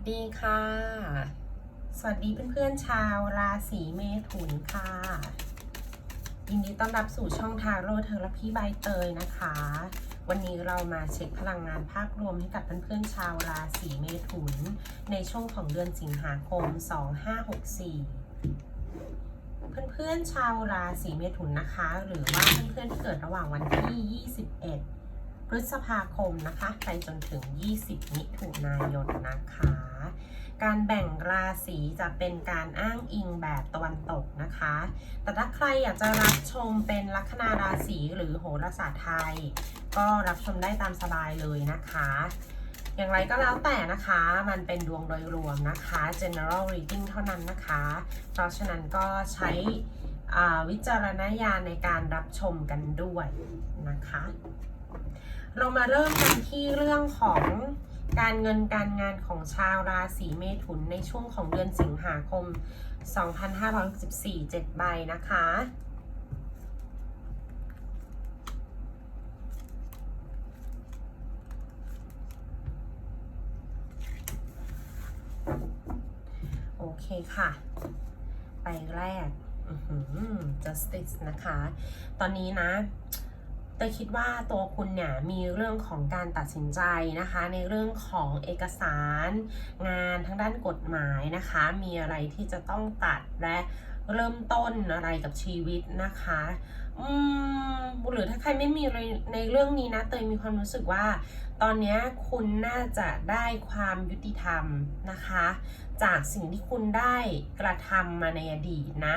สวัสดีค่ะ สวัสดีเพื่อนๆชาวราศีเมถุนค่ะ ยินดีต้อนรับสู่ช่องทาโร่เทอราพีใบเตยนะคะ วันนี้เรามาเช็คพลังงานภาพรวมให้กับเพื่อนๆชาวราศีเมถุน ในช่วงของเดือนสิงหาคม 2564เพื่อนๆชาวราศีเมถุนนะคะ หรือว่าเพื่อนๆที่เกิดระหว่างวันที่21 พฤษภาคมนะคะ ไปจนถึง 20 มิถุนายนนะคะ การแบ่งราศีจะเป็นการอ้างอิงแบบตะวันตกนะคะ แต่ถ้าใครอยากจะรับชมเป็นลัคนาราศีหรือโหราศาสตร์ไทย ก็รับชมได้ตามสบายเลยนะคะ อย่างไรก็แล้วแต่นะคะ มันเป็นดวงโดยรวมนะคะ general reading เท่านั้นนะคะ เพราะฉะนั้นก็ใช้วิจารณญาณในการรับชมกันด้วยนะคะ เรามาเริ่มกันที่เรื่องของการเงินการงานของชาวราศีเมถุนในช่วงของเดือนสิงหาคม 2564 7 ใบนะคะ โอเคค่ะ ไปแรก justice นะคะ ตอนนี้นะ แต่คิดว่าตัวคุณเนี่ยมีเรื่องของการตัดสินใจนะคะ ในเรื่องของเอกสาร งานทางด้านกฎหมายนะคะ มีอะไรที่จะต้องตัดและ เริ่มต้นอะไรกับชีวิตนะคะอืมหรือถ้าใครไม่มีในเรื่องนี้นะเตยมีความรู้สึกว่า ตอนนี้คุณน่าจะได้ความยุติธรรมนะคะ จากสิ่งที่คุณได้กระทำมาในอดีตนะ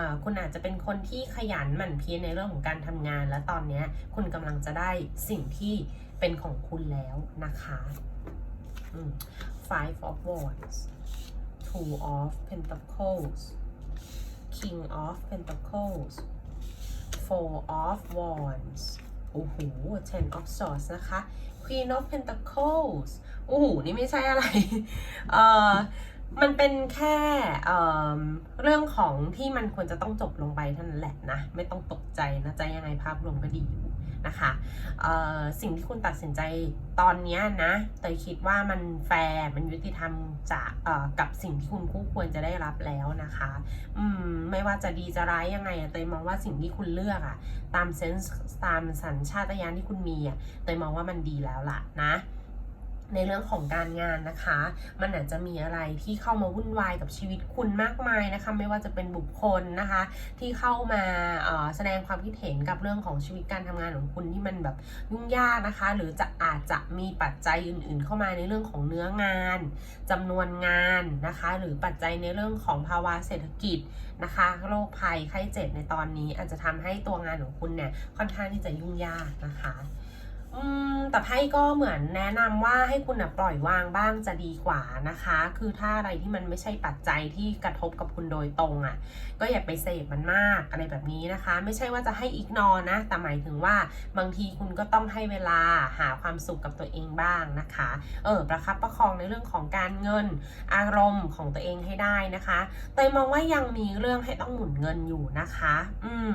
ะคุณอาจจะเป็นคนที่ขยันหมั่นเพียรในเรื่องของการทำงาน และตอนนี้คุณกำลังจะได้สิ่งที่เป็นของคุณแล้วนะคะ five of wands two of pentacles king of pentacles four of wands โอ้โห ten of swords นะคะ queen of pentacles โอ้โห นี่ไม่ใช่อะไร เอ่อ มันเป็นแค่เอ่อเรื่องของที่มันควรจะต้องจบลงไปเท่านั้นแหละนะ ไม่ต้องตกใจนะใจยังไงภาพรวมก็ดีอยู่ นะคะสิ่งที่คุณตัดสินใจตอนนี้นะเตยคิดว่ามันแฟร์มันยุติธรรมจากกับสิ่งที่คุณคู่ควรจะได้รับแล้วนะคะอืมไม่ว่าจะดีจะร้ายยังไงอะเตยมองว่าสิ่งที่คุณเลือกอะตามเซนส์ตามสัญชาตญาณที่คุณมีอะเตยมองว่ามันดีแล้วล่ะนะ ในเรื่องของการงานนะคะ มันอาจจะมีอะไรที่เข้ามาวุ่นวายกับชีวิตคุณมากมายนะคะ ไม่ว่าจะเป็นบุคคลนะคะ ที่เข้ามาออแสดงความคิดเห็นกับเรื่องของชีวิตการทำงานของคุณที่มันแบบยุ่งยากนะคะ หรือจะอาจจะมีปัจจัยอื่น ๆ เข้ามาในเรื่องของเนื้องานจำนวนงานนะคะ หรือปัจจัยในเรื่องของภาวะเศรษฐกิจนะคะโรคภัยไข้เจ็บในตอนนี้อาจจะทำให้ตัวงานของคุณเนี่ยค่อนข้างที่จะยุ่งยากนะคะ แต่ไพ่ก็เหมือนแนะนำว่าให้คุณนะปล่อยวางบ้างจะดีกว่านะคะ คือถ้าอะไรที่มันไม่ใช่ปัจจัยที่กระทบกับคุณโดยตรงอะ่ะ ก็อย่าไปเสพมันมากอะไรแบบนี้นะคะ ไม่ใช่ว่าจะให้อีกนอนะ แต่หมายถึงว่าบางทีคุณก็ต้องให้เวลาหาความสุขกับตัวเองบ้างนะคะ เออประคับประคองในเรื่องของการเงินอารมณ์ของตัวเองให้ได้นะคะเตยมองว่ายังมีเรื่องให้ต้องหมุนเงินอยู่นะคะ อืม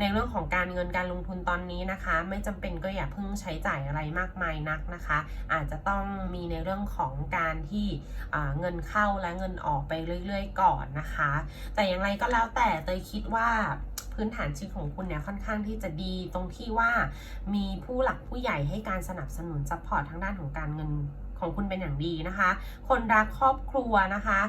ในเรื่องของการเงินการลงทุนตอนนี้นะคะ ไม่จำเป็นก็อย่าเพิ่งใช้จ่ายอะไรมากมายนักนะคะ อาจจะต้องมีในเรื่องของการที่เงินเข้าและเงินออกไปเรื่อย ๆ ก่อนนะคะ แต่อย่างไรก็แล้วแต่เตยคิดว่าพื้นฐานชีวิตของคุณเนี่ยค่อนข้างที่จะดีตรงที่ว่ามีผู้หลักผู้ใหญ่ให้การสนับสนุนซัพพอร์ตทางด้านของการเงิน ของคุณเป็นอย่างดีนะคะ คนรักครอบครัวนะคะ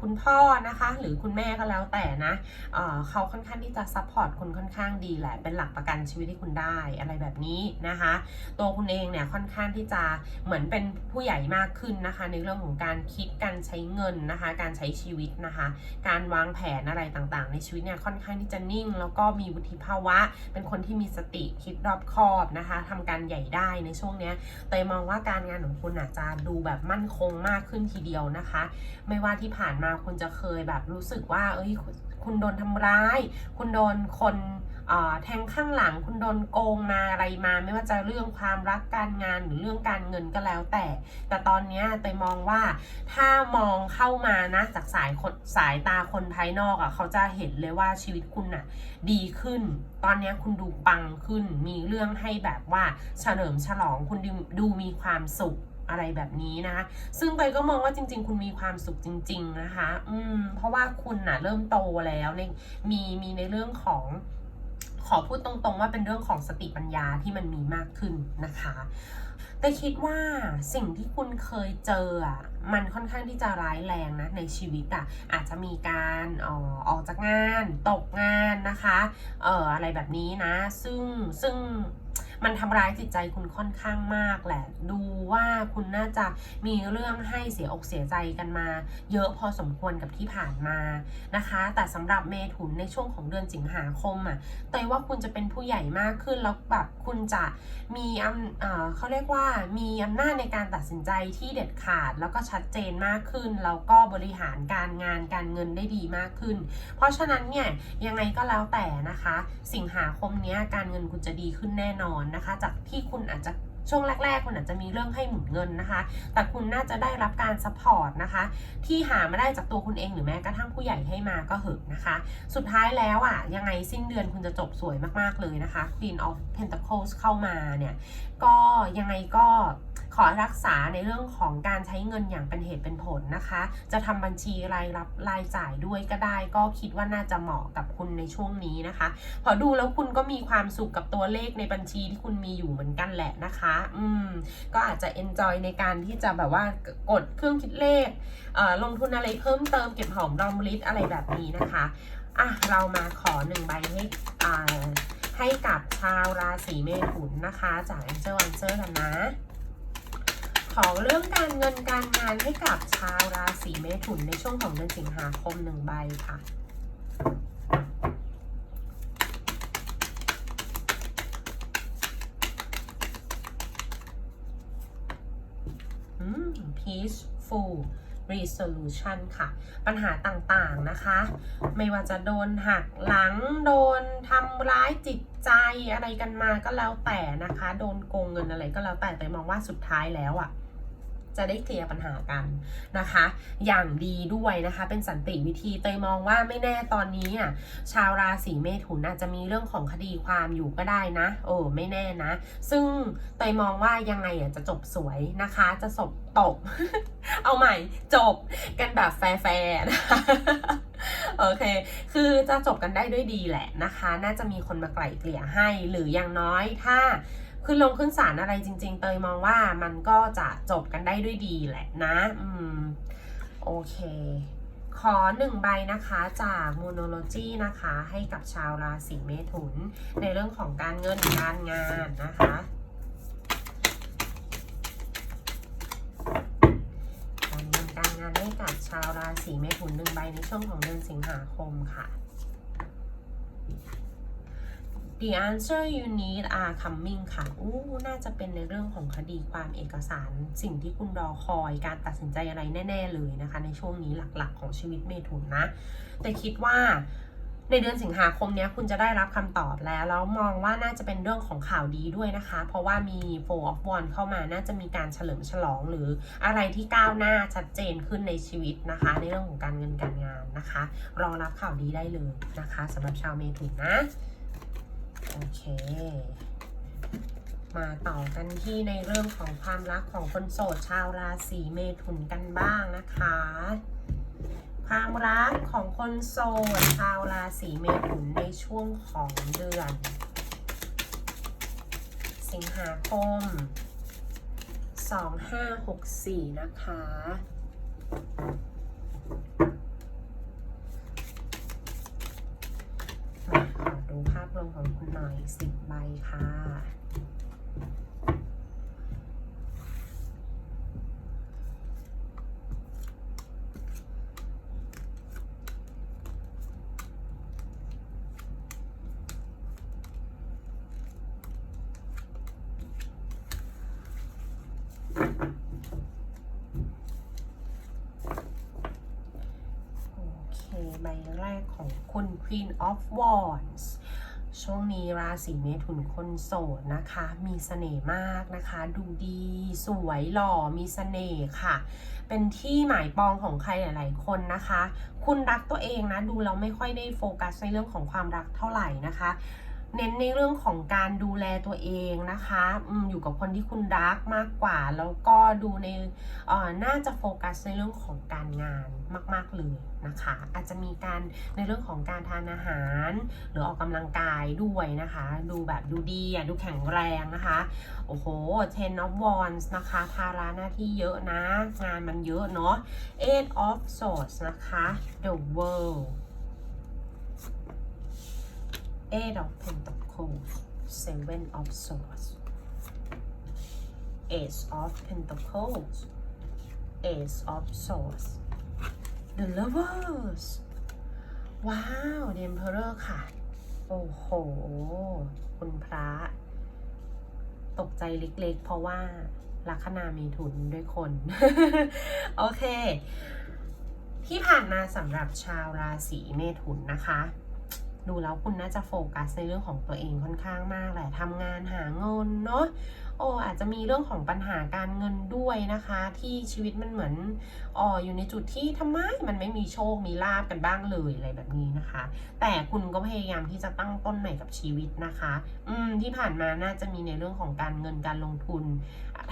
คุณพ่อนะคะ หรือคุณแม่ก็แล้วแต่นะเเขาค่อนข้างที่จะซัพพอร์ตคุณค่อนข้างดีแหละ เป็นหลักประกันชีวิตให้คุณได้อะไรแบบนี้นะคะ ตัวคุณเองเนี่ยค่อนข้างที่จะเหมือนเป็นผู้ใหญ่มากขึ้นนะคะ ในเรื่องของการคิดการใช้เงินนะคะ การใช้ชีวิตนะคะ การวางแผนอะไรต่างๆ ในชีวิตเนี่ยค่อนข้างที่จะนิ่ง แล้วก็มีวุฒิภาวะ เป็นคนที่มีสติคิดรอบคอบนะคะทำการใหญ่ได้ในช่วงเนี้ยเตยมองว่าการงานของคุณอาจจะดูแบบมั่นคงมากขึ้นทีเดียวนะคะ ไม่ว่าที่ผ่านมาคุณจะเคยแบบรู้สึกว่า เอ้ยคุณโดนทำร้าย คุณโดนคนแทงข้างหลังคุณโดนโกงมาอะไรมา ไม่ว่าจะเรื่องความรักการงานหรือเรื่องการเงินก็แล้วแต่ แต่ตอนนี้เตยมองว่าถ้ามองเข้ามานะจากสายสายตาคนภายนอกอะ่ะเขาจะเห็นเลยว่าชีวิตคุณน่ะดีขึ้น ตอนนี้คุณดูปังขึ้นมีเรื่องให้แบบว่าเฉลิมฉลองคุณดูดูมีความสุข อะไรแบบนี้นะคะซึ่งเตยก็มองว่าจริง ๆ คุณมีความสุขจริง ๆ นะคะ อืม เพราะว่าคุณน่ะเริ่มโตแล้วในมีมีในเรื่องของขอพูดตรงๆว่าเป็นเรื่องของสติปัญญาที่มันมีมากขึ้นนะคะ แต่คิดว่าสิ่งที่คุณเคยเจออะมันค่อนข้างที่จะร้ายแรงนะในชีวิตอะอาจจะมีการออออกจากงาน ตกงานนะคะเอ่ออะไรแบบนี้นะ ซึ่งซึ่ง มันทำร้ายจิตใจคุณค่อนข้างมากแหละ ดูว่าคุณน่าจะมีเรื่องให้เสียอกเสียใจกันมา เยอะพอสมควรกับที่ผ่านมานะคะ แต่สำหรับเมถุนในช่วงของเดือนสิงหาคมอะเตยว่าคุณจะเป็นผู้ใหญ่มากขึ้นแล้วแบบคุณจะมีอำเอ่อเขาเรียกว่ามีอำนาจในการตัดสินใจที่เด็ดขาด แล้วก็ชัดเจนมากขึ้นแล้วก็บริหารการงานการเงินได้ดีมากขึ้น เพราะฉะนั้นเนี่ยยังไงก็แล้วแต่นะคะ สิงหาคมนี้การเงินคุณจะดีขึ้นแน่นอนนะคะ จากที่คุณอาจจะช่วงแรก ๆ คุณอาจจะมีเรื่องให้หมุนเงินนะคะ แต่คุณน่าจะได้รับการซัพพอร์ตนะคะ ที่หามาได้จากตัวคุณเองหรือแม้กระทั่งผู้ใหญ่ให้มาก็เหอะนะคะ สุดท้ายแล้วอะ ยังไงสิ้นเดือนคุณจะจบสวยมากๆเลยนะคะ Queen of Pentacles เข้ามาเนี่ย ก็ยังไงก็ ขอรักษาในเรื่องของการใช้เงินอย่างเป็นเหตุเป็นผลนะคะ จะทำบัญชีรายรับรายจ่ายด้วยก็ได้ ก็คิดว่าน่าจะเหมาะกับคุณในช่วงนี้นะคะ พอดูแล้วคุณก็มีความสุขกับตัวเลขในบัญชีที่คุณมีอยู่เหมือนกันแหละนะคะ อืม ก็อาจจะ enjoy ในการที่จะแบบว่ากดเครื่องคิดเลขเอ่อลงทุนอะไรเพิ่มเติมเก็บหอมรอมริบอะไรแบบนี้นะคะอะเรามาขอหนึ่งใบให้อ่าให้กับชาวราศีเมถุนนะคะ จาก Angel Answer กันนะ ของเรื่องการเงินการงานให้กับชาวราศีเมถุนในช่วงของเดือนสิงหาคมหนึ่งใบค่ะอืม peaceful resolution ค่ะ ปัญหาต่างๆนะคะ ไม่ว่าจะโดนหักหลัง โดนทำร้ายจิตใจอะไรกันมาก็แล้วแต่นะคะ โดนโกงเงินอะไรก็แล้วแต่แต่มองว่าสุดท้ายแล้วอะ่ะ จะได้เคลียร์ปัญหากันนะคะ อย่างดีด้วยนะคะ เป็นสันติวิธีเตยมองว่าไม่แน่ตอนนี้อะชาวราศีเมถุนอาจจะมีเรื่องของคดีความอยู่ก็ได้นะโอ้ไม่แน่นะ ซึ่งเตยมองว่ายังไงอะจะจบสวยนะคะ จะจบตบ เอาใหม่จบกันแบบแฟร์ๆนะคะโอเค คือจะจบกันได้ด้วยดีแหละนะคะ น่าจะมีคนมาไกล่เกลี่ยให้ หรืออย่างน้อยถ้า ขึ้นลงขึ้นศาลอะไรจริง ๆ เตยมองว่ามันก็จะจบกันได้ด้วยดีแหละนะ อืม โอเค ขอหนึ่งใบนะคะจากมูโนโลจีนะคะ ให้กับชาวราศีเมถุน ในเรื่องของการเงินการงานนะคะการเงินการงานให้กับชาวราศีเมถุนหนึ่งใบในช่วงของเดือนสิงหาคมค่ะ The answer you need are coming ค่ะ อู้ น่าจะเป็นในเรื่องของคดีความเอกสาร สิ่งที่คุณรอคอย การตัดสินใจอะไรแน่ ๆ เลยนะคะ ในช่วงนี้หลักๆ ของชีวิตเมถุนนะ แต่คิดว่าในเดือนสิงหาคมนี้คุณจะได้รับคำตอบแล้วแล้วมองว่าน่าจะเป็นเรื่องของข่าวดีด้วยนะคะ เพราะว่ามี Four of Wands เข้ามาน่าจะมีการเฉลิมฉลองหรืออะไรที่ก้าวหน้าชัดเจนขึ้นในชีวิตนะคะ ในเรื่องของการเงินการงานนะคะ รอรับข่าวดีได้เลยนะคะสำหรับชาวเมถุนนะ โอเค มาต่อกันที่ในเรื่องของความรักของคนโสดชาวราศีเมถุนกันบ้างนะคะ ความรักของคนโสดชาวราศีเมถุนในช่วงของเดือน สิงหาคม 2564 นะคะมา ภาพรวมของคุณหน่อยสิบใบค่ะโอเคใบแรกของคุณ Queen of Wands ช่วงนี้ราศีเมถุนคนโสดนะคะ มีเสน่ห์มากนะคะ ดูดีสวยหล่อมีเสน่ห์ค่ะ เป็นที่หมายปองของใครหลาย ๆ คนนะคะ คุณรักตัวเองนะ ดูแล้วไม่ค่อยได้โฟกัสในเรื่องของความรักเท่าไหร่นะคะ เน้นในเรื่องของการดูแลตัวเองนะคะอืมอยู่กับคนที่คุณรักมากกว่า แล้วก็ดูในเอ่อน่าจะโฟกัสในเรื่องของการงานมาก ๆเลยนะคะ อาจจะมีการในเรื่องของการทานอาหาร หรือออกกำลังกายด้วยนะคะ ดูแบบดูดีอะดูแข็งแรงนะคะ โอ้โห ten of wands นะคะภาระหน้าที่เยอะนะ งานมันเยอะเนาะ eight of swords นะคะ the world Eight of Pentacles Seven of Swords Ace of Pentacles Ace of Swords The Lovers ว้าวเดมเพอร์ค่ะ โอ้โห คุณพระ ตกใจเล็กๆ เพราะว่าลัคนามีทุนด้วยคน โอเค ที่ผ่านมาสำหรับชาวราศีเมถุนนะคะ ดูแล้วคุณน่าจะโฟกัสในเรื่องของตัวเองค่อนข้างมากแหละทำงานหาเงินเนาะโออาจจะมีเรื่องของปัญหาการเงินด้วยนะคะ ที่ชีวิตมันเหมือนอ๋ออยู่ในจุดที่ทำไมมันไม่มีโชคมีลาบกันบ้างเลยอะไรแบบนี้นะคะ แต่คุณก็พยายามที่จะตั้งต้นใหม่กับชีวิตนะคะ อืมที่ผ่านมาน่าจะมีในเรื่องของการเงินการลงทุน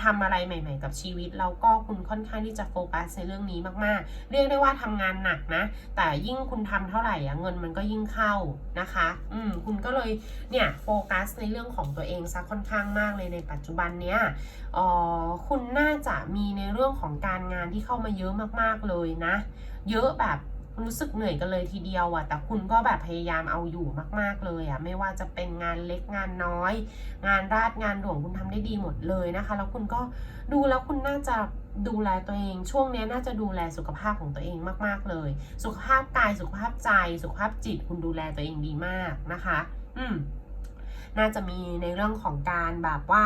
ทำอะไรใหม่ ๆ กับชีวิตแล้วก็คุณค่อนข้างที่จะโฟกัสในเรื่องนี้มากๆ เรียกได้ว่าทำงานหนักนะ แต่ยิ่งคุณทำเท่าไหร่อะเงินมันก็ยิ่งเข้านะคะ อืมคุณก็เลยเนี่ยโฟกัสในเรื่องของตัวเองซะค่อนข้างมากเลยในปัจจุบันเนี้ยอ่อคุณน่าจะมีในเรื่องของการงานที่เข้ามาเยอะมากๆเลยนะ เยอะแบบ รู้สึกเหนื่อยกันเลยทีเดียวอะแต่คุณก็แบบพยายามเอาอยู่มาก ๆเลยอะไม่ว่าจะเป็นงานเล็กงานน้อย งานราดงานหลวงคุณทำได้ดีหมดเลยนะคะ แล้วคุณก็ดูแล้วคุณน่าจะดูแลตัวเอง ช่วงนี้น่าจะดูแลสุขภาพของตัวเองมาก ๆเลย สุขภาพกายสุขภาพใจ สุขภาพจิตคุณดูแลตัวเองดีมากนะคะ อืม น่าจะมีในเรื่องของการแบบว่า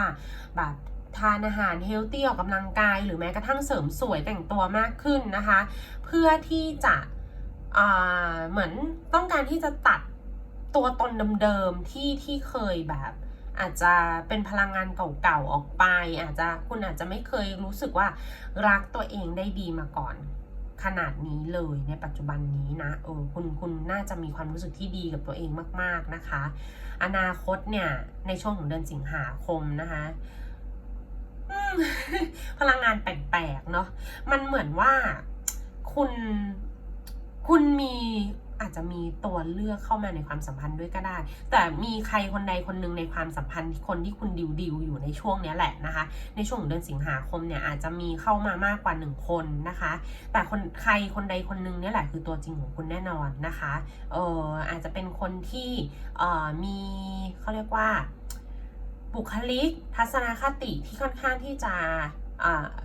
แบบทานอาหารเฮลตี้ออกกำลังกาย หรือแม้กระทั่งเสริมสวยแต่งตัวมากขึ้นนะคะ เพื่อที่จะ เหมือนต้องการที่จะตัดตัวตนเดิมๆที่ที่เคยแบบ อาจจะเป็นพลังงานเก่าๆออกไป อาจจะคุณอาจจะไม่เคยรู้สึกว่ารักตัวเองได้ดีมาก่อน ขนาดนี้เลยในปัจจุบันนี้นะเออคุณคุณน่าจะมีความรู้สึกที่ดีกับตัวเองมาก ๆนะคะ อนาคตเนี่ยในช่วงของเดือนสิงหาคมนะคะพลังงานแปลกๆเนาะมันเหมือนว่าคุณ คุณมีอาจจะมีตัวเลือกเข้ามาในความสัมพันธ์ด้วยก็ได้ แต่มีใครคนใดคนหนึ่งในความสัมพันธ์คนที่คุณดิวดิวๆอยู่ในช่วงนี้แหละนะคะ ในช่วงเดือนสิงหาคมเนี่ยอาจจะมีเข้ามามากกว่าหนึ่งคนนะคะ แต่คนใครคนใดคนหนึ่งเนี่ยแหละคือตัวจริงของคุณแน่นอนนะคะ เอออาจจะเป็นคนที่เอ่อมีเขาเรียกว่า บุคลิก ทัศนคติที่ค่อนข้างที่จะ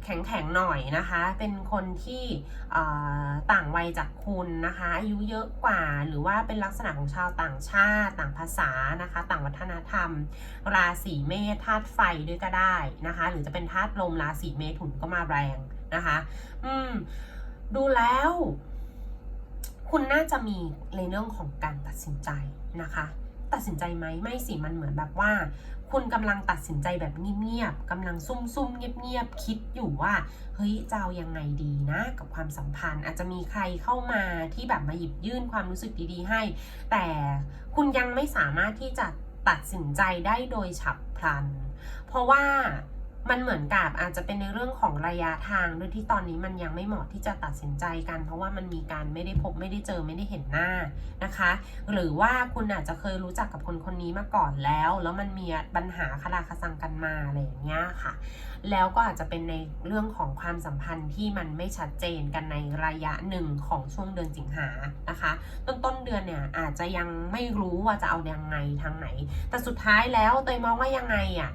แข็งแข็งๆหน่อยนะคะ เป็นคนที่ต่างวัยจากคุณนะคะ อายุเยอะกว่า หรือว่าเป็นลักษณะของชาวต่างชาติ ต่างภาษานะคะ ต่างวัฒนธรรม ราศีเมษธาตุไฟด้วยก็ได้นะคะ หรือจะเป็นธาตุลมราศีเมถุนก็มาแรงนะคะ อืม ดูแล้ว คุณน่าจะมีในเรื่องของการตัดสินใจนะคะ ตัดสินใจไหมไม่สิ มันเหมือนแบบว่า คุณกำลังตัดสินใจแบบเงียบๆกำลังซุ่มๆเงียบๆคิดอยู่ว่า เฮ้ยจะเอายังไงดีนะ กับความสัมพันธ์อาจจะมีใครเข้ามาที่แบบมาหยิบยื่นความรู้สึกดีๆให้ แต่คุณยังไม่สามารถที่จะตัดสินใจได้โดยฉับพลัน เพราะว่า มันเหมือนกับอาจจะเป็นในเรื่องของระยะทางด้วยที่ตอนนี้มันยังไม่เหมาะที่จะตัดสินใจกัน เพราะว่ามันมีการไม่ได้พบไม่ได้เจอไม่ได้เห็นหน้านะคะ หรือว่าคุณอาจจะเคยรู้จักกับคนคนนี้มาก่อนแล้ว แล้วมันมีปัญหาคลาคสังกันมาอะไรอย่างเงี้ยค่ะ แล้วก็อาจจะเป็นในเรื่องของความสัมพันธ์ที่มันไม่ชัดเจนกันในระยะหนึ่งของช่วงเดือนสิงหานะคะ ต้นต้นเดือนเนี่ยอาจจะยังไม่รู้ว่าจะเอาอยังไงทางไหน แต่สุดท้ายแล้วเตยมองว่ายังไงอะ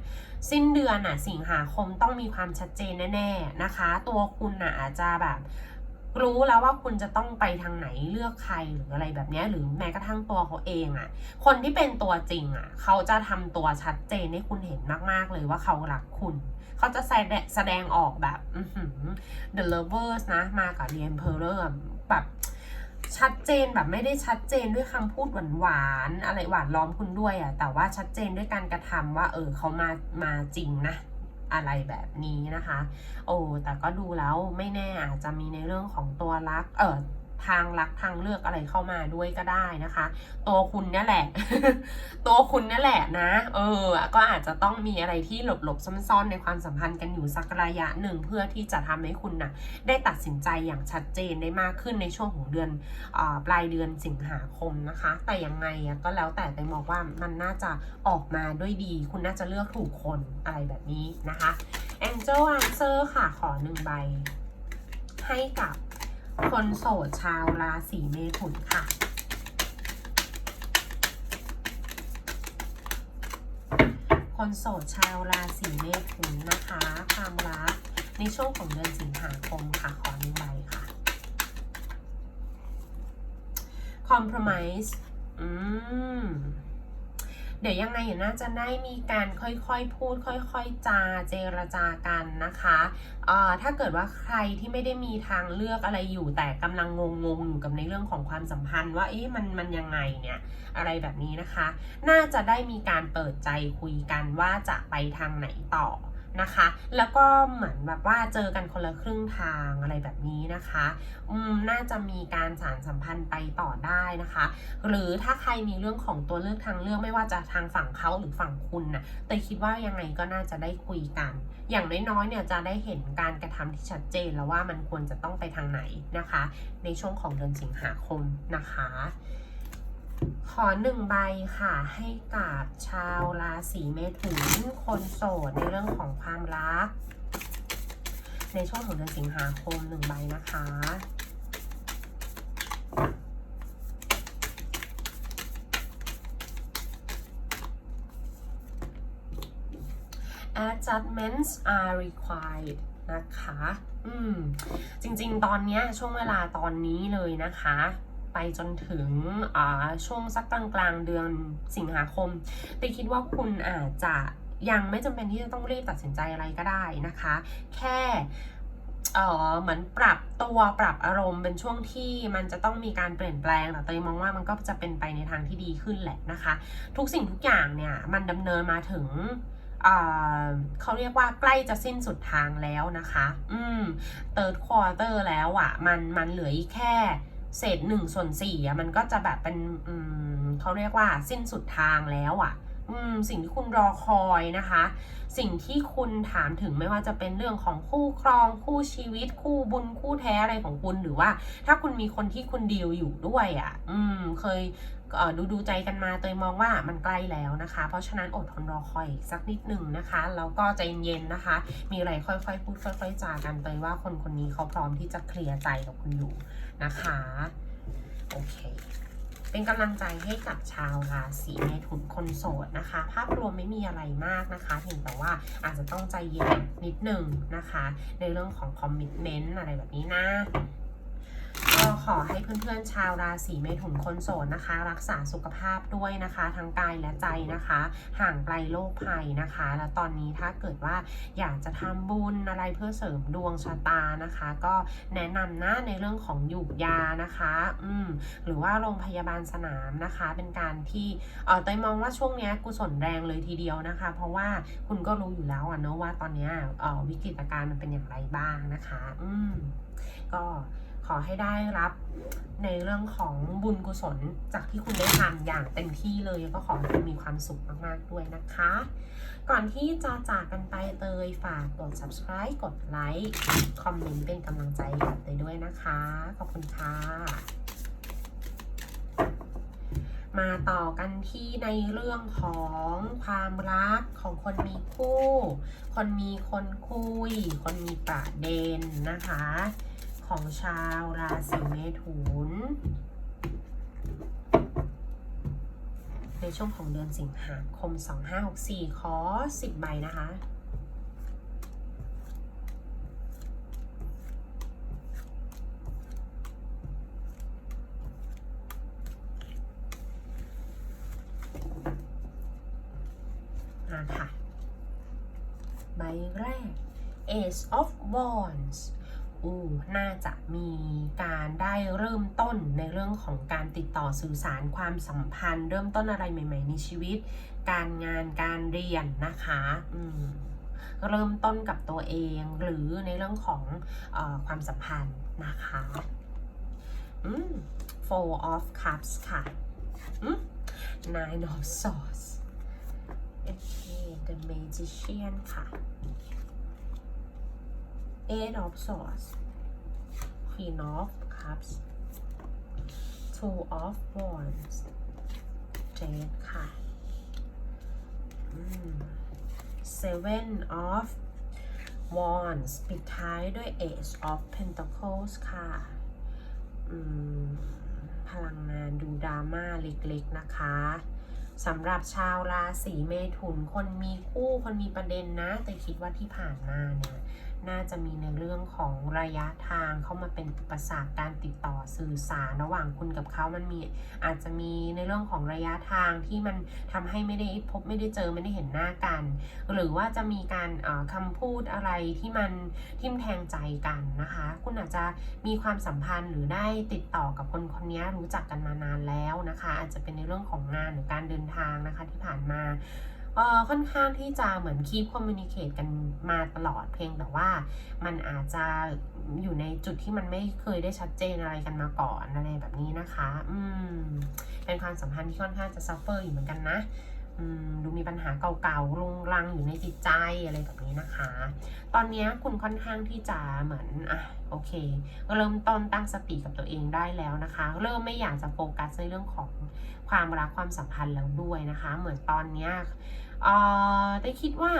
สิ้นเดือนน่ะสิงหาคมต้องมีความชัดเจนแน่ๆนะคะ ตัวคุณน่ะอาจจะแบบรู้แล้วว่าคุณจะต้องไปทางไหนเลือกใครหรืออะไรแบบนี้หรือแม้กระทั่งตัวเขาเองอะ่ะ คนที่เป็นตัวจริงอะ่ะ เขาจะทำตัวชัดเจนให้คุณเห็นมาก ๆ เลยว่าเขารักคุณ เขาจะแสดงแสดงออกแบบ The Lovers นะ มากับ The Emperor แบบ ชัดเจนแบบไม่ได้ชัดเจนด้วยคำพูดหวานๆอะไรหวานล้อมคุณด้วยอะ่ะแต่ว่าชัดเจนด้วยการกระทำว่า เออเขามามาจริงนะอะไรแบบนี้นะคะ โอ้แต่ก็ดูแล้วไม่แน่อาจจะมีในเรื่องของตัวรัก เออ ทางลักทางเลือกอะไรเข้ามาด้วยก็ได้นะคะ ตัวคุณนี่แหละ ตัวคุณนี่แหละนะ เออ ก็อาจจะต้องมีอะไรที่หลบหลบๆซ่อนๆในความสัมพันธ์กันอยู่สักระยะหนึ่งเพื่อที่จะทำให้คุณนะ่ะได้ตัดสินใจอย่างชัดเจนได้มากขึ้นในช่วงของเดือนอปลายเดือนสิงหาคมนะคะ แต่ยังไงก็แล้วแต่แต่มองว่ามันน่าจะออกมาด้วยดี คุณน่าจะเลือกถูกคนอะไรแบบนี้นะคะ Angel Answer ค่ะขอหนึ่งใบให้กับ คนโสดชาวราศีเมถุนค่ะ คนโสดชาวราศีเมถุนนะคะความรักในช่วงของเดือนสิงหาคมค่ะ ขอหนึ่งใบค่ะ compromise อืม เดี๋ยวยังไงน่าจะได้มีการค่อยๆพูด ค่อยๆจาเจรจากันนะคะเอ่อถ้าเกิดว่าใครที่ไม่ได้มีทางเลือกอะไรอยู่แต่กำลังงงๆอยู่กับในเรื่องของความสัมพันธ์ว่าเอ๊ะมันมันยังไงเนี่ยอะไรแบบนี้นะคะ น่าจะได้มีการเปิดใจคุยกันว่าจะไปทางไหนต่อ นะคะ แล้วก็เหมือนแบบว่าเจอกันคนละครึ่งทางอะไรแบบนี้นะคะอืมน่าจะมีการสารสัมพันธ์ไปต่อได้นะคะ หรือถ้าใครมีเรื่องของตัวเลือกทางเลือกไม่ว่าจะทางฝั่งเขาหรือฝั่งคุณนะ่ะแต่คิดว่ายังไงก็น่าจะได้คุยกัน อย่างน้อยๆเนี่ยจะได้เห็นการกระทำที่ชัดเจนแล้วว่ามันควรจะต้องไปทางไหนนะคะ ในช่วงของเดือนสิงหาคมนะคะ ขอหนึ่งใบค่ะให้กับชาวราศีเมถุนคนโสดในเรื่องของความรัก ในช่วงของเดือนสิงหาคมหนึ่งใบนะคะ adjustments are required นะคะ อืม จริงๆ ตอนเนี้ยช่วงเวลาตอนนี้เลยนะคะ ไปจนถึงช่วงสักกลางกลางๆเดือนสิงหาคมแต่คิดว่าคุณอาจจะยังไม่จำเป็นที่จะต้องรีบตัดสินใจอะไรก็ได้นะคะ แค่เออเหมือนปรับตัวปรับอารมณ์เป็นช่วงที่มันจะต้องมีการเปลี่ยนแปลงแต่เตยมองว่ามันก็จะเป็นไปในทางที่ดีขึ้นแหละนะคะ ทุกสิ่งทุกอย่างเนี่ยมันดำเนินมาถึงเขาเรียกว่าใกล้จะสิ้นสุดทางแล้วนะคะ อืม third quarter แล้วอะ่ะ มันมันเหลืออีกแค่ เศษหนึ่งส่วนสี่อะมันก็จะแบบเป็นอืมเขาเรียกว่าสิ้นสุดทางแล้วอะอืมสิ่งที่คุณรอคอยนะคะ สิ่งที่คุณถามถึงไม่ว่าจะเป็นเรื่องของคู่ครอง คู่ชีวิต คู่บุญคู่แท้อะไรของคุณหรือว่า ถ้าคุณมีคนที่คุณดีลอยู่ด้วยอะ่ะ อืม เคยดูดูใจกันมาเตยมองว่ามันใกล้แล้วนะคะ เพราะฉะนั้นอดทนรอคอยสักนิดหนึ่งนะคะแล้วก็ใจเย็นนะคะ มีอะไรค่อยๆพูดค่อย ๆจากันเตยว่าคนคนนี้เขาพร้อมที่จะเคลียร์ใจกับคุณอยู่ นะคะ โอเค เป็นกำลังใจให้กับชาวราศีเมถุนคนโสดนะคะ ภาพรวมไม่มีอะไรมากนะคะเพียงแต่ว่าอาจจะต้องใจเย็นนิดหนึ่งนะคะ ในเรื่องของคอมมิชเมนต์อะไรแบบนี้นะ ก็ขอให้เพื่อนๆชาวราศีเมถุนคนโสดนะคะ รักษาสุขภาพด้วยนะคะทั้งกายและใจนะคะ ห่างไกลโรคภัยนะคะ แล้วตอนนี้ถ้าเกิดว่าอยากจะทำบุญอะไรเพื่อเสริมดวงชะตานะคะ ก็แนะนำนะในเรื่องของหยูกยานะคะ อืมหรือว่าโรงพยาบาลสนามนะคะ เป็นการที่เออเตยมองว่าช่วงนี้กุศลแรงเลยทีเดียวนะคะ เพราะว่าคุณก็รู้อยู่แล้วอะเนาะว่าตอนนี้เออวิกฤตการณ์มันเป็นอย่างไรบ้างนะคะ อืมก็ ขอให้ได้รับในเรื่องของบุญกุศลจากที่คุณได้ทำอย่างเต็มที่เลยก็ขอให้คุณมีความสุขมาก ๆ ด้วยนะคะ ก่อนที่จะจากกันไปเตยฝากกด subscribe กดไลค์คอมเมนต์เป็นกำลังใจกับเตยด้วยนะคะ ขอบคุณค่ะ มาต่อกันที่ในเรื่องของความรักของคนมีคู่ คนมีคนคุย คนมีประเด็นนะคะ ของชาวราศีเมถุน ในช่วงของเดือนสิงหาคม 2564 ขอ 10 ใบนะคะมาค่ะ ใบแรก Ace of Wands อูน่าจะมีการได้เริ่มต้นในเรื่องของการติดต่อสื่อสารความสัมพันธ์ เริ่มต้นอะไรใหม่ ๆ ในชีวิต การงานการเรียนนะคะอืมเริ่มต้นกับตัวเองหรือในเรื่องของอความสัมพันธ์นะคะอืม four of cups ค่ะอืม nine of swords โอเค the magician ค่ะ eight of swords queen of cups two of wands jade ค่ะ seven of wands ปิดท้ายด้วย ace of pentacles ค่ะพลังงานดูดราม่าเล็กๆนะคะสำหรับชาวราศีเมถุนคนมีคู่คนมีประเด็นนะ แต่คิดว่าที่ผ่านมาเนี่ย น่าจะมีในเรื่องของระยะทางเข้ามาเป็นอุปสรรคการติดต่อสื่อสารระหว่างคุณกับเขามันมีอาจจะมีในเรื่องของระยะทางที่มันทำให้ไม่ได้พบไม่ได้เจอไม่ได้เห็นหน้ากัน หรือว่าจะมีการเอ่อคำพูดอะไรที่มันทิมแทงใจกันนะคะ คุณอาจจะมีความสัมพันธ์หรือได้ติดต่อกับคนคนนี้รู้จักกันมานานแล้วนะคะ อาจจะเป็นในเรื่องของงานหรือการเดินทางนะคะที่ผ่านมา เอ่อค่อนข้างที่จะเหมือนคีบคอมมูนิเคตกันมาตลอดเพียงแต่ว่ามันอาจจะอยู่ในจุดที่มันไม่เคยได้ชัดเจนอะไรกันมาก่อนอะไรแบบนี้นะคะ อืมเป็นความสัมพันธ์ที่ค่อนข้างจะซัฟเฟอร์อยู่เหมือนกันนะอืมดูมีปัญหาเก่าๆลุงรังอยู่ในจิตใจอะไรแบบนี้นะคะ ตอนนี้คุณค่อนข้างที่จะเหมือนอะโอเค เริ่มต้นตั้งสติกับตัวเองได้แล้วนะคะ เริ่มไม่อยากจะโฟกัสในเรื่องของความรักความสัมพันธ์แล้วด้วยนะคะ เหมือนตอนเนี้ย ได้คิดว่า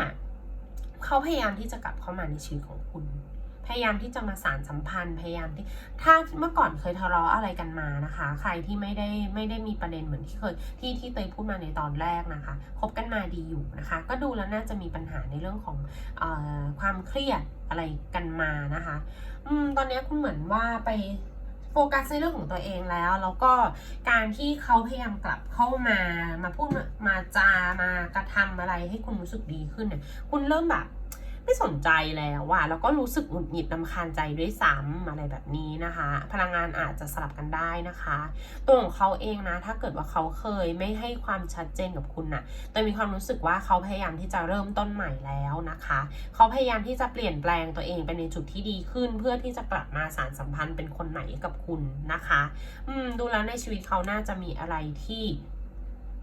เขาพยายามที่จะกลับเข้ามาในชีวิตของคุณ พยายามที่จะมาสารสัมพันธ์ พยายามที่ ถ้าเมื่อก่อนเคยทะเลาะอะไรกันมานะคะ ใครที่ไม่ได้ไม่ได้มีประเด็นเหมือนที่เคยที่ที่เตยพูดมาในตอนแรกนะคะคบกันมาดีอยู่นะคะ ก็ดูแล้วน่าจะมีปัญหาในเรื่องของอความเครียดอะไรกันมานะคะ อืม ตอนนี้คุณเหมือนว่าไป โฟกัสในเรื่องของตัวเองแล้ว แล้วก็การที่เขาพยายามกลับเข้ามามาพูดมามาจา มากระทำอะไรให้คุณรู้สึกดีขึ้นเนี่ยคุณเริ่มแบบ ไม่สนใจแล้วว่ะแล้วก็รู้สึกหงุดหงิดลำคาญใจด้วยซ้ำอะไรแบบนี้นะคะ พลังงานอาจจะสลับกันได้นะคะ ตัวของเขาเองนะ ถ้าเกิดว่าเขาเคยไม่ให้ความชัดเจนกับคุณน่ะแต่มีความรู้สึกว่าเขาพยายามที่จะเริ่มต้นใหม่แล้วนะคะ เขาพยายามที่จะเปลี่ยนแปลงตัวเองไปในจุดที่ดีขึ้น เพื่อที่จะกลับมาสารสัมพันธ์เป็นคนใหม่กับคุณนะคะ อืม ดูแล้วในชีวิตเขาน่าจะมีอะไรที่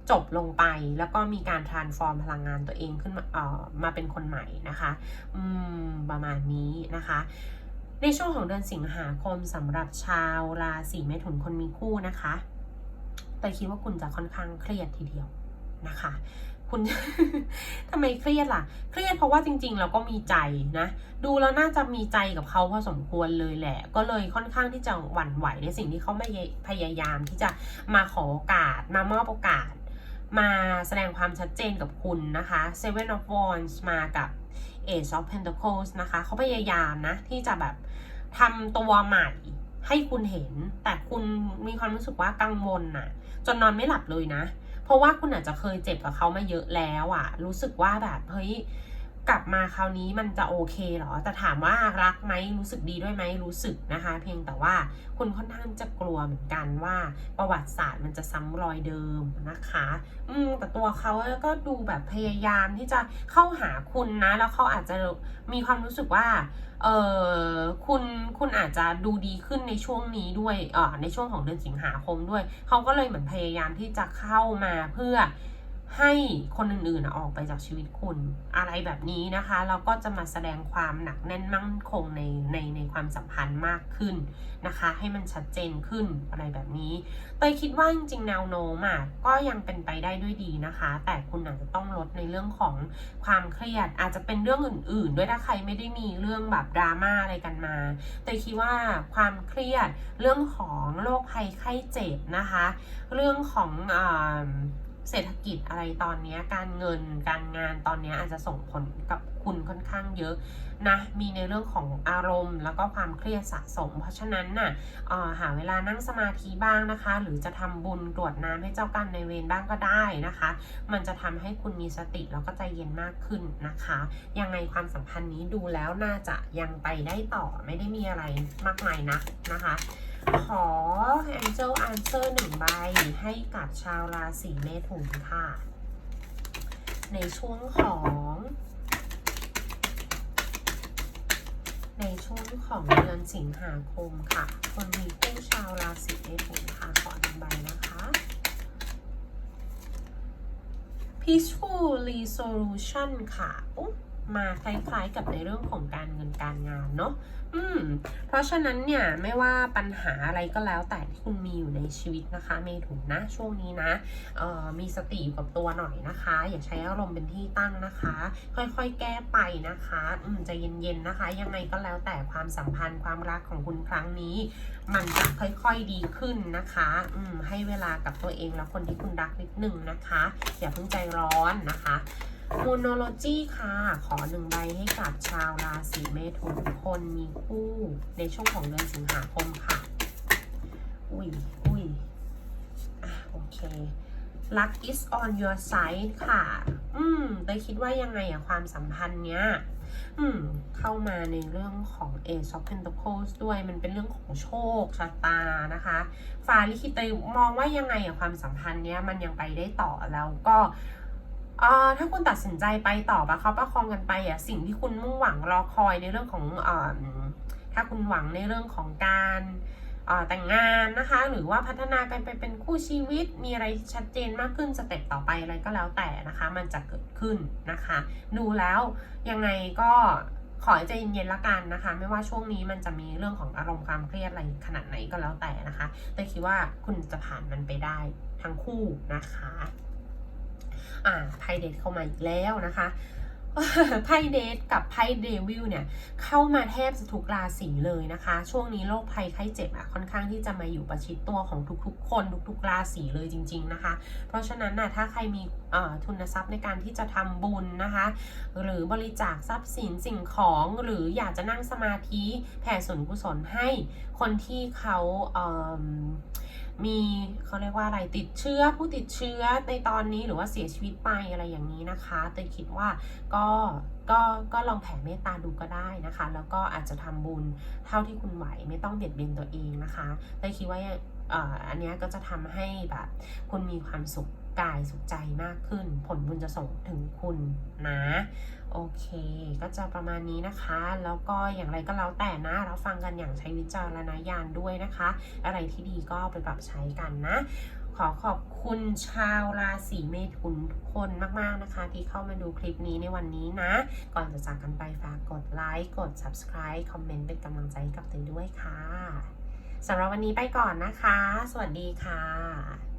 จบลงไปแล้วก็มีการ transform พลังงานตัวเองขึ้นมาเอ่อมาเป็นคนใหม่นะคะอืมประมาณนี้นะคะ ในช่วงของเดือนสิงหาคมสำหรับชาวราศีเมถุนคนมีคู่นะคะ แต่คิดว่าคุณจะค่อนข้างเครียดทีเดียวนะคะคุณทำไมเครียดล่ะ เครียดเพราะว่าจริงๆ เราก็มีใจนะ ดูแล้วน่าจะมีใจกับเขาพอสมควรเลยแหละ ก็เลยค่อนข้างที่จะหวั่นไหวในสิ่งที่เขาไม่พยายามที่จะมาขอโอกาส มามอบโอกาส มาแสดงความชัดเจนกับคุณนะคะ Seven of Wands มากับ Ace of Pentacles นะคะเขาพยายามนะ ที่จะแบบทำตัวใหม่ให้คุณเห็น แต่คุณมีความรู้สึกว่ากังวลน่ะ จนนอนไม่หลับเลยนะ เพราะว่าคุณอาจจะเคยเจ็บกับเขามาเยอะแล้วอะรู้สึกว่าแบบเฮ้ย กลับมาคราวนี้มันจะโอเคเหรอ แต่ถามว่ารักไหมรู้สึกดีด้วยไหมรู้สึกนะคะ เพียงแต่ว่าคุณค่อนข้างจะกลัวเหมือนกันว่าประวัติศาสตร์มันจะซ้ำรอยเดิมนะคะ อืมแต่ตัวเขาก็ดูแบบพยายามที่จะเข้าหาคุณนะ แล้วเขาอาจจะมีความรู้สึกว่าเออคุณคุณอาจจะดูดีขึ้นในช่วงนี้ด้วยเออในช่วงของเดือนสิงหาคมด้วยเขาก็เลยเหมือนพยายามที่จะเข้ามาเพื่อ ให้คนอื่นๆออกไปจากชีวิตคุณ อะไรแบบนี้นะคะแล้วก็จะมาแสดงความหนักแน่นมั่นคงในในในความสัมพันธ์มากขึ้นนะคะ ให้มันชัดเจนขึ้นอะไรแบบนี้เตยคิดว่าจริงๆแนวโน้มอะก็ยังเป็นไปได้ด้วยดีนะคะ แต่คุณอาจจะต้องลดในเรื่องของความเครียดอาจจะเป็นเรื่องอื่น ๆ ด้วยถ้าใครไม่ได้มีเรื่องแบบดราม่าอะไรกันมาแต่คิดว่าความเครียดเรื่องของโรคภัยไข้เจ็บนะคะ เรื่องของอ เศรษฐกิจอะไรตอนนี้การเงินการงานตอนนี้อาจจะส่งผลกับคุณค่อนข้างเยอะนะมีในเรื่องของอารมณ์ แล้วก็ความเครียดสะสม เพราะฉะนั้นน่ะหาเวลานั่งสมาธิบ้างนะคะ หรือจะทำบุญตรวจน้ำให้เจ้ากรรมในเวรบ้างก็ได้นะคะ มันจะทำให้คุณมีสติแล้วก็ใจเย็นมากขึ้นนะคะ ยังไงความสัมพันธ์นี้ดูแล้วน่าจะยังไปได้ต่อไม่ได้มีอะไรมากมายนักนะคะ ขอ Angel Answer หนึ่งใบให้กับชาวราศีเมถุนค่ะ ในช่วงของ ในช่วงของเดือนสิงหาคมค่ะ คนมีคู่ชาวราศีเมถุนค่ะ ขอหนึ่งใบนะคะ peaceful resolution ค่ะ มาคล้ายๆกับในเรื่องของการเงินการ เนาะอืม เพราะฉะนั้นเนี่ยไม่ว่าปัญหาอะไรก็แล้วแต่ที่คุณมีอยู่ในชีวิตนะคะ เมถุนนะ ช่วงนี้นะเอ่อมีสติอยู่กับตัวหน่อยนะคะ อย่าใช้อารมณ์เป็นที่ตั้งนะคะ ค่อยๆแก้ไปนะคะอืมใจะเย็นๆนะคะ ยังไงก็แล้วแต่ความสัมพันธ์ความรักของคุณครั้งนี้ มันจะค่อยๆดีขึ้นนะคะอืมให้เวลากับตัวเองและคนที่คุณรักนิดนึงนะคะ อย่าเพิ่งใจร้อนนะคะ มูโนโลจีค่ะ ขอหนึ่งใบให้กับชาวราศีเมถุนคนมีคู่ในช่วงของเดือนสิงหาคมค่ะ อุ้ยอุ้ยอะโอเค luck is on your side ค่ะ อืมแต่คิดว่ายังไงอะความสัมพันธ์เนี้ย อืม เข้ามาในเรื่องของ Ace of Pentacles ด้วย มันเป็นเรื่องของโชคชะตานะคะ ฟาลิขิตแต่มองว่ายังไงอะความสัมพันธ์เนี้ย มันยังไปได้ต่อแล้วก็ เอ่อถ้าคุณตัดสินใจไปต่อประคับประคองกันไปอะสิ่งที่คุณมุ่งหวังรอคอยในเรื่องของเอ่อถ้าคุณหวังในเรื่องของการแต่งงานนะคะ หรือว่าพัฒนากันไปเป็นคู่ชีวิตมีอะไรชัดเจนมากขึ้นสเต็ปต่อไปอะไรก็แล้วแต่นะคะ มันจะเกิดขึ้นนะคะ ดูแล้วยังไงก็ขอให้ใจเย็นๆละกันนะคะ ไม่ว่าช่วงนี้มันจะมีเรื่องของอารมณ์ความเครียดอะไรขนาดไหนก็แล้วแต่นะคะ แต่คิดว่าคุณจะผ่านมันไปได้ทั้งคู่นะคะ อ่าไพ่เดทเข้ามาอีกแล้วนะคะไพ่เดทกับไพ่เดวิลเนี่ยเข้ามาแทบจะทุกราศีเลยนะคะ ช่วงนี้โรคภัยไข้เจ็บอะค่อนข้างที่จะมาอยู่ประชิดตัวของทุกๆ คนทุกๆราศีเลยจริง ๆนะคะ เพราะฉะนั้นนะถ้าใครมีทุนทรัพย์ในการที่จะทำบุญนะคะ หรือบริจาคทรัพย์สินสิ่งของหรืออยากจะนั่งสมาธิแผ่ส่วนกุศลให้คนที่เขาเมีเขาเรียกว่าอะไรติดเชื้อผู้ติดเชื้อในตอนนี้หรือว่าเสียชีวิตไปอะไรอย่างนี้นะคะแต่คิดว่าก็ก็ก็ลองแผ่เมตตาดูก็ได้นะคะ แล้วก็อาจจะทำบุญเท่าที่คุณไหวไม่ต้องเบียดเบียนตัวเองนะคะแต่คิดว่าอันนี้ก็จะทำให้แบบคุณมีความสุข กายสุขใจมากขึ้น ผลบุญจะส่งถึงคุณนะโอเค ก็จะประมาณนี้นะคะ แล้วก็อย่างไรก็แล้วแต่นะ เราฟังกันอย่างใช้วิจารณญาณด้วยนะคะ อะไรที่ดีก็ไปปรับใช้กันนะ ขอขอบคุณชาวราศีเมถุนทุกคนมากๆนะคะ ที่เข้ามาดูคลิปนี้ในวันนี้นะ ก่อนจะจากกันไปฝากกดไลค์ กด subscribe คอมเมนต์เป็นกำลังใจให้กับเตยด้วยค่ะสำหรับวันนี้ไปก่อนนะคะ สวัสดีค่ะ